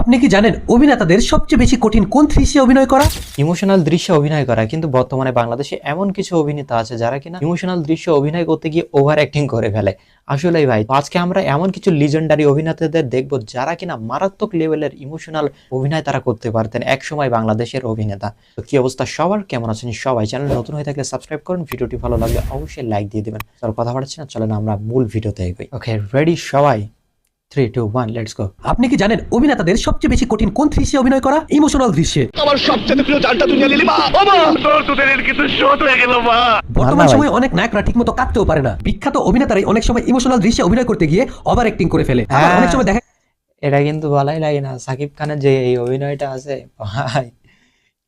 আপনি কি জানেন অভিনেতাদের সবচেয়ে বেশি কঠিন কোন দৃশ্যে অভিনয় করা? ইমোশনাল দৃশ্যে অভিনয় করা, কিন্তু বর্তমানে বাংলাদেশে এমন কিছু অভিনেতা আছে যারা কিনা ইমোশনাল দৃশ্য অভিনয় করতে গিয়ে ওভার অ্যাক্টিং করে ফেলে। আসলেই ভাই, আজকে আমরা এমন কিছু লিজেন্ডারি অভিনেতাদের দেখব যারা কিনা মারাত্মক লেভেলের ইমোশনাল অভিনয় তারা করতে পারতেন এক সময় বাংলাদেশের অভিনেতা। তো কি অবস্থা সবার? কেমন আছেন সবাই? চ্যানেল নতুন হয়ে থাকলে সাবস্ক্রাইব করুন, ভিডিওটি ভালো লাগলে অবশ্যই লাইক দিয়ে দিবেন। চলো কথা বাড়ছি না, চলেন আমরা মূল ভিডিওতে এগোই। ওকে রেডি সবাই? Three two one let's go আপনি কি জানেন অভিনেতাদের সবচেয়ে বেশি কঠিন কোন দৃশ্যে অভিনয় করা? ইমোশনাল দৃশ্যে। আমার সবচেয়ে প্রিয় চারটা দুনিয়া লিলি মা। ও মা! তোদের কিন্তু শোধ হয়ে গেল মা। বর্তমান সময়ে অনেক নায়করা ঠিকমতো কাঁদতেও পারে না। বিখ্যাত অভিনেতারাই অনেক সময় ইমোশনাল দৃশ্যে অভিনয় করতে গিয়ে ওভার অ্যাক্টিং করে ফেলে। হ্যাঁ। অনেক সময় দেখা এটা কিন্তু বলাই লাগে না। সাকিব খানের যে এই অভিনয়টা আছে ভাই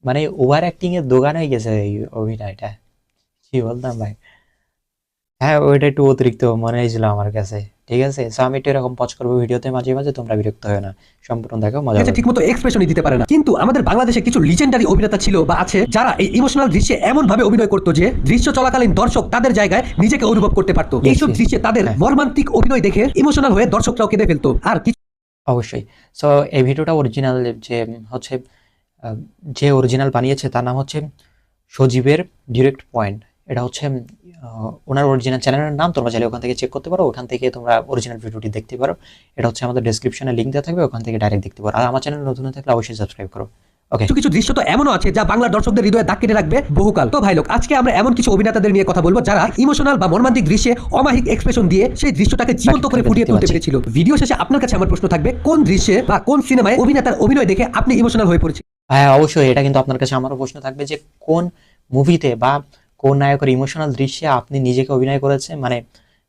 মানে ওভার অ্যাক্টিং এর দোকান হয়ে গেছে এই অভিনয়টা। কি বলতাম ভাই? হ্যাঁ ওইটা একটু অতিরিক্ত মনে হয়েছিল আমার কাছে। ঠিক আছে? সো আমি একটু এরকম পচ করব ভিডিওতে মাঝে মাঝে তোমরা বিরক্ত হয় না। সম্পূর্ণ দেখো মজা করবে। ঠিকমতো এক্সপ্রেশনই দিতে পারে না। কিন্তু আমাদের বাংলাদেশে কিছু লিজেন্ডারি অভিনেতা ছিল বা আছে যারা এই ইমোশনাল দৃশ্যে এমন ভাবে অভিনয় করতো যে দৃশ্য চলাকালীন দর্শক তাদের জায়গায় নিজেকে অনুভব করতে পারতো। এইসব দৃশ্যে তাদের হ্যাঁ। মর্মান্তিক অভিনয় দেখে ইমোশনাল হয়ে দর্শকরাও কেঁদে ফেলতো। আর কিছু অবশ্যই। সো এই ভিডিওটা অরিজিনাল যে হচ্ছে যে অরিজিনাল বানিয়েছে তার নাম হচ্ছে সজীবের ডিরেক্ট পয়েন্ট এটা হচ্ছে ওনার অরিজিনাল চ্যানেলের নাম তোমরা চাইলে ওখান থেকে চেক করতে পারো ওখান থেকে তোমরা অরিজিনাল ভিডিওটি দেখতে পারো। এটা হচ্ছে আমাদের ডেসক্রিপশনে লিঙ্ক দেওয়া থাকবে ওখান থেকে ডাইরেক্ট দেখতে পারো। আর আমার চ্যানেল নতুন থাকলে অবশ্যই সাবস্ক্রাইব করো। কিছু কিছু দৃশ্য তো এমনও আছে যা বাংলার দর্শকদের হৃদয়ে দাগ কেটে রাখবে বহুকাল। তো ভাই লোক আজকে আমরা এমন কিছু অভিনেতাদের নিয়ে কথা বলব যারা ইমোশনাল বা মর্মান্তিক দৃশ্যে অমাহিক এক্সপ্রেশন দিয়ে সেই দৃশ্যটাকে জীবন্ত করে ফুটিয়ে তুলতে পেরেছিল। ভিডিও শেষে আপনার কাছে আমার প্রশ্ন থাকবে কোন দৃশ্যে বা কোন সিনেমায় অভিনেতার অভিনয় দেখে আপনি ইমোশনাল হয়ে পড়েছে হ্যাঁ অবশ্যই। এটা কিন্তু আপনার কাছে আমারও প্রশ্ন থাকবে যে কোন মুভিতে বা কোন নায়কের ইমোশনাল দৃশ্যে আপনি নিজেকে অভিনয় করেছেন? মানে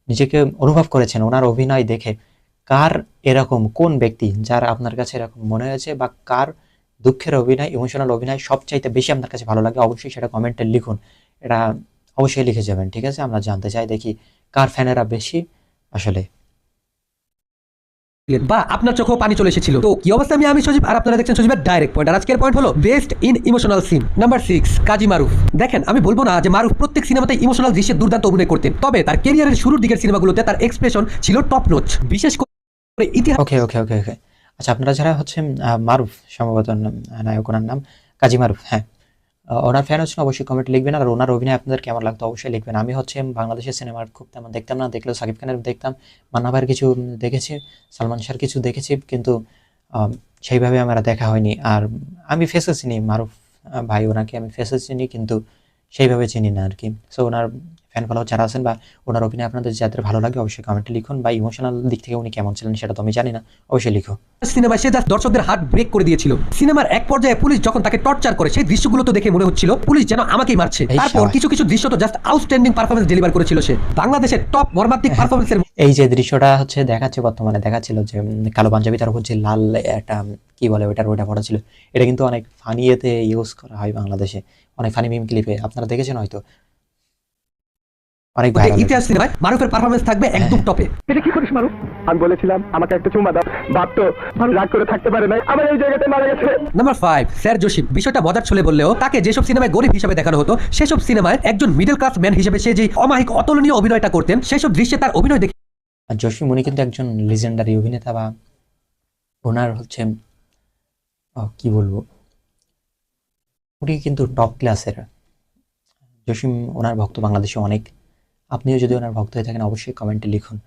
নিজেকে অনুভব করেছেন ওনার অভিনয় দেখে। কার এরকম? কোন ব্যক্তি যার আপনার কাছে এরকম মনে হয়েছে বা কার দুঃখের অভিনয় ইমোশনাল অভিনয় সবচাইতে বেশি আপনার কাছে ভালো লাগে? অবশ্যই সেটা কমেন্টে লিখুন। এটা অবশ্যই লিখে যাবেন, ঠিক আছে? আমরা জানতে চাই, দেখি কার ফ্যানেরা বেশি আসলে। বা আপনার চোখেও পানি চলে এসেছিল। তো কি অবস্থা আমি আমি সজীব? আর আপনারা দেখছেন সজীবের ডাইরেক্ট পয়েন্ট আর আজকের পয়েন্ট হলো best in emotional scene number six Kazi Maruf. দেখেন, আমি বলব না যে মারুফ প্রত্যেক সিনেমাতে ইমোশনাল দৃশ্যে দুর্দান্ত অভিনয় করতেন। তবে তার কেরিয়ারের শুরুর দিকের সিনেমাগুলোতে তার এক্সপ্রেশন ছিল টপ নোচ বিশেষ করে ইতিহাস ওকে ওকে ওকে ওকে আচ্ছা আপনারা যারা হচ্ছে মারুফ, সম্ভবত নায়ক, ওনার নাম কাজী মারুফ হ্যাঁ। ওনার ফ্যান হচ্ছেন, অবশ্যই কমেন্ট লিখবেন। আর ওনার অভিনয় আপনাদের কেমন লাগতো অবশ্যই লিখবেন। আমি হচ্ছে বাংলাদেশের সিনেমার খুব তেমন দেখতাম না, দেখলেও সাকিব খানের দেখতাম। মান্না কিছু দেখেছি, সালমান শাহর কিছু দেখেছি, কিন্তু সেইভাবে আমার দেখা হয়নি। আর আমি ফেসে চিনি, মারুফ ভাই ওনাকে আমি ফেসে চিনি, কিন্তু সেইভাবে চিনি না আর কি। সো ওনার ফ্যান ফলো যারা আছেন বা ওনার অভিনয় আপনাদের যাদের ভালো লাগে অবশ্যই কমেন্টে লিখুন বা ইমোশনাল দিক থেকে উনি কেমন ছিলেন সেটা তো আমি জানি না অবশ্যই লিখো সিনেমায় সে জাস্ট দর্শকদের হার্ট ব্রেক করে দিয়েছিল। সিনেমার এক পর্যায়ে পুলিশ যখন তাকে টর্চার করে সেই দৃশ্যগুলো তো দেখে মনে হচ্ছিল পুলিশ যেন আমাকেই মারছে। তারপর কিছু কিছু দৃশ্য তো জাস্ট আউটস্ট্যান্ডিং পারফরমেন্স ডেলিভার করেছিল সে। বাংলাদেশের টপ মর্মান্তিক পারফরমেন্সের এই যে দৃশ্যটা হচ্ছে দেখাচ্ছে বর্তমানে দেখাচ্ছিল যে কালো পাঞ্জাবি তার উপর যে লাল একটা কি বলে ওইটার ওটা পড়া ছিল। এটা কিন্তু অনেক ফানি এতে ইউজ করা হয় বাংলাদেশে। অনেক ফানি মিম ক্লিপে আপনারা দেখেছেন হয়তো। অনেক হয়েছে। ইতিহাস সিনেমায় মারুফের পারফরমেন্স থাকবে একদম টপে এটা কি করিস মারু? আমি বলেছিলাম আমাকে একটা চুমা দাও। বাপ তো রাগ করে থাকতে পারে নাই। আমার এই জায়গাতে মারা গেছে। নাম্বার ফাইভ স্যার জোশিপ বিষয়টা মজার ছলে বললেও তাকে যেসব সিনেমায় গরিব হিসেবে দেখানো হতো সেসব সিনেমায় একজন মিডল ক্লাস ম্যান হিসেবে সে যে অমাহিক অতুলনীয় অভিনয়টা করতেন সেসব দৃশ্যে তার অভিনয় দেখে আর জসিম উনি কিন্তু একজন লিজেন্ডারি অভিনেতা বা ওনার হচ্ছে কি বলব? উনি কিন্তু টপ ক্লাসের জসিম ওনার ভক্ত বাংলাদেশে অনেক। আপনিও যদি ওনার ভক্ত হয়ে থাকেন অবশ্যই কমেন্টে লিখুন।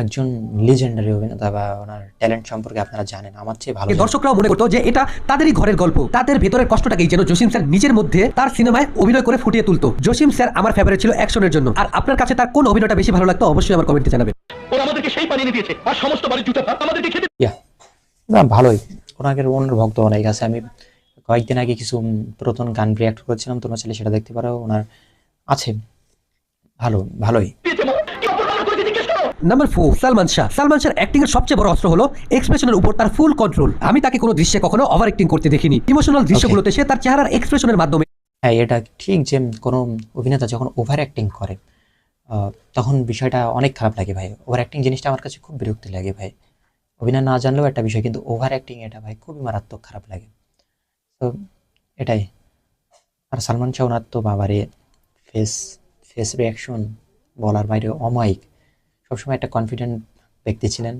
একজন লিজেন্ডারি অভিনেতা বা ওনার ট্যালেন্ট সম্পর্কে আপনারা জানেন। আমার চেয়ে ভালো দর্শকরাও মনে করতো যে এটা তাদেরই ঘরের গল্প। তাদের ভেতরের কষ্টটাকেই যেন জসিম স্যার নিজের মধ্যে তার সিনেমায় অভিনয় করে ফুটিয়ে তুলতো। জসিম স্যার আমার ফেভারিট ছিল অ্যাকশনের জন্য। আর আপনার কাছে তার কোন অভিনয়টা বেশি ভালো লাগতো অবশ্যই আমার কমেন্টে জানাবেন। ওরা আমাদেরকে সেই পানি দিয়েছে। আর সমস্ত বাড়ির জুতা আমাদেরকে খেতে না ভালোই। ওনাকে ওনার ভক্ত অনেক আছে আমি কয়েকদিন আগে কিছু প্রথম পুরাতন গান রিয়াক্ট করেছিলাম। তোমরা চাইলে সেটা দেখতে পারো। ওনার আছে। ভালো ভালোই। Number four Salman Shah. Salman Shah acting এর সবচেয়ে বড় অস্ত্র হলো এক্সপ্রেশনের উপর তার ফুল কন্ট্রোল আমি তাকে কোনো দৃশ্যে কখনো ওভার অ্যাক্টিং করতে দেখিনি। ইমোশনাল দৃশ্যগুলোতে সে তার চেহারার এক্সপ্রেশনের মাধ্যমে হ্যাঁ এটা ঠিক যে কোনো অভিনেতা যখন ওভার অ্যাক্টিং করে তখন বিষয়টা অনেক খারাপ লাগে ভাই। ওভার অ্যাক্টিং জিনিসটা আমার কাছে খুব বিরক্তি লাগে ভাই। অভিনয় না জানলেও একটা বিষয় কিন্তু ওভার অ্যাক্টিং এটা ভাই খুবই মারাত্মক খারাপ লাগে। তো এটাই। আর সালমান শাহ ওনার তো বাবারে ফেস ফেস রিয়াকশন বলার বাইরে অমায়িক। সবসময় একটা কনফিডেন্ট ব্যক্তি ছিলেন।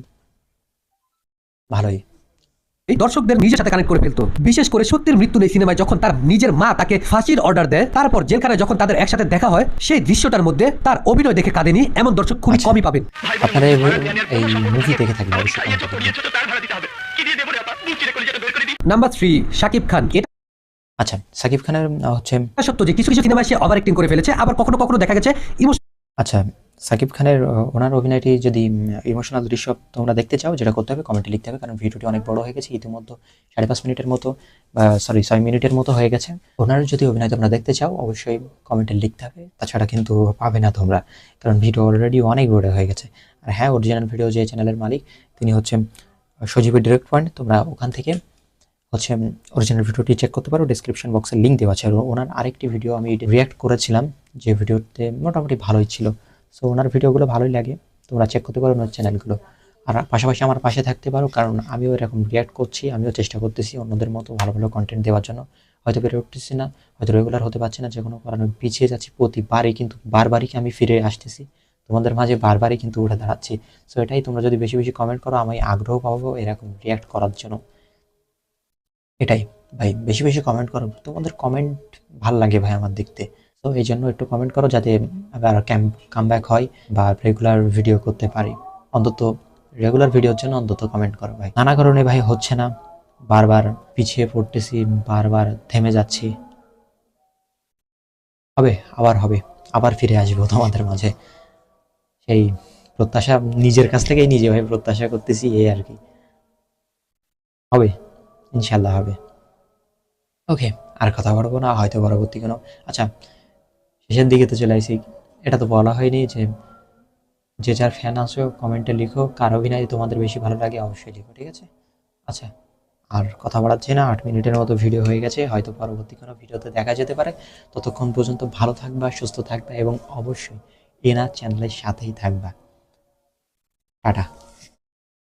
ভালোই। এই দর্শকদের নিজের সাথে কানেক্ট করে ফেলতো। বিশেষ করে সত্যের মৃত্যু নেই সিনেমায় যখন তার নিজের মা তাকে ফাঁসির অর্ডার দেয় তারপর জেলখানায় যখন তাদের একসাথে দেখা হয় সেই দৃশ্যটার মধ্যে তার অভিনয় দেখে কাঁদেনি এমন দর্শক খুবই আচ্ছা। কমই পাবেন। আপনারা এই মুভি দেখে অবশ্যই নাম্বার থ্রি শাকিব খান এটা আচ্ছা সাকিব খানের হচ্ছে সত্য যে কিছু কিছু সিনেমায় সে ওভার অ্যাক্টিং করে ফেলেছে আবার কখনো কখনো দেখা গেছে আচ্ছা সাকিব খানের ওনার অভিনয়টি যদি ইমোশনাল দৃশ্য তোমরা দেখতে চাও যেটা করতে হবে কমেন্টে লিখতে হবে কারণ ভিডিওটি অনেক বড় হয়ে গেছে ইতিমধ্যে সাড়ে পাঁচ মিনিটের মতো বা সরি ছয় মিনিটের মতো হয়ে গেছে। ওনার যদি অভিনয় তোমরা দেখতে চাও অবশ্যই কমেন্টে লিখতে হবে তাছাড়া কিন্তু পাবে না তোমরা কারণ ভিডিও অলরেডি অনেক বড় হয়ে গেছে। আর হ্যাঁ অরিজিনাল ভিডিও যে চ্যানেলের মালিক তিনি হচ্ছে সজীবের ডিরেক্ট পয়েন্ট তোমরা ওখান থেকে হচ্ছে অরিজিনাল ভিডিওটি চেক করতে পারো ডিসক্রিপশন বক্সে লিঙ্ক দেওয়া আছে। আর ওনার আরেকটি ভিডিও আমি রিয়াক্ট করেছিলাম, যে ভিডিওতে মোটামুটি ভালোই ছিল। সো ওনার ভিডিওগুলো ভালোই লাগে, তোমরা চেক করতে পারো ওনার চ্যানেলগুলো আর পাশাপাশি আমার পাশে থাকতে পারো, কারণ আমিও এরকম রিয়াক্ট করছি, আমিও চেষ্টা করতেছি অন্যদের মতো ভালো ভালো কন্টেন্ট দেওয়ার জন্য। হয়তো পেরে উঠতেছি না, হয়তো রেগুলার হতে পারছি না যে কোনো কারণে পিছিয়ে যাচ্ছি, প্রতিবারই কিন্তু বারবারই আমি ফিরে আসতেছি। তোমাদের মাঝে বারবারই কিন্তু উঠে দাঁড়াচ্ছি। সো এটাই তোমরা যদি বেশি বেশি কমেন্ট করো, আমি আগ্রহ পাবো এরকম রিয়াক্ট করার জন্য। এটাই। ভাই, বেশি বেশি কমেন্ট করো। তোমাদের কমেন্ট ভালো লাগে ভাই আমার দেখতে। তো এই জন্য একটু কমেন্ট করো যাতে আবার কাম ব্যাক হয় বা রেগুলার ভিডিও করতে পারি। অন্তত রেগুলার ভিডিওর জন্য অন্তত কমেন্ট করো ভাই। নানা কারণে ভাই হচ্ছে না। বারবার পিছিয়ে পড়তেছি, বারবার থেমে যাচ্ছি। হবে, আবার হবে। আবার ফিরে আসব তোমাদের মাঝে। সেই প্রত্যাশা নিজের কাছ থেকেই নিজে ভাই প্রত্যাশা করতেছি, এই আর কি। হবে। ইনশাল্লাহ হবে। ওকে আর কথা বলব না হয়তো পরবর্তী কোনো আচ্ছা শেষের দিকে তো চলে আসি। এটা তো বলা হয়নি যে যে যার ফ্যান আসো কমেন্টে লিখো। কার অভিনয় তোমাদের বেশি ভালো লাগে অবশ্যই লিখো ঠিক আছে? আচ্ছা আর কথা বাড়াচ্ছি না আট মিনিটের মতো ভিডিও হয়ে গেছে। হয়তো পরবর্তী কোনো ভিডিওতে দেখা যেতে পারে। ততক্ষণ পর্যন্ত ভালো থাকবা সুস্থ থাকবা এবং অবশ্যই এনার চ্যানেলের সাথেই থাকবা। টাটা।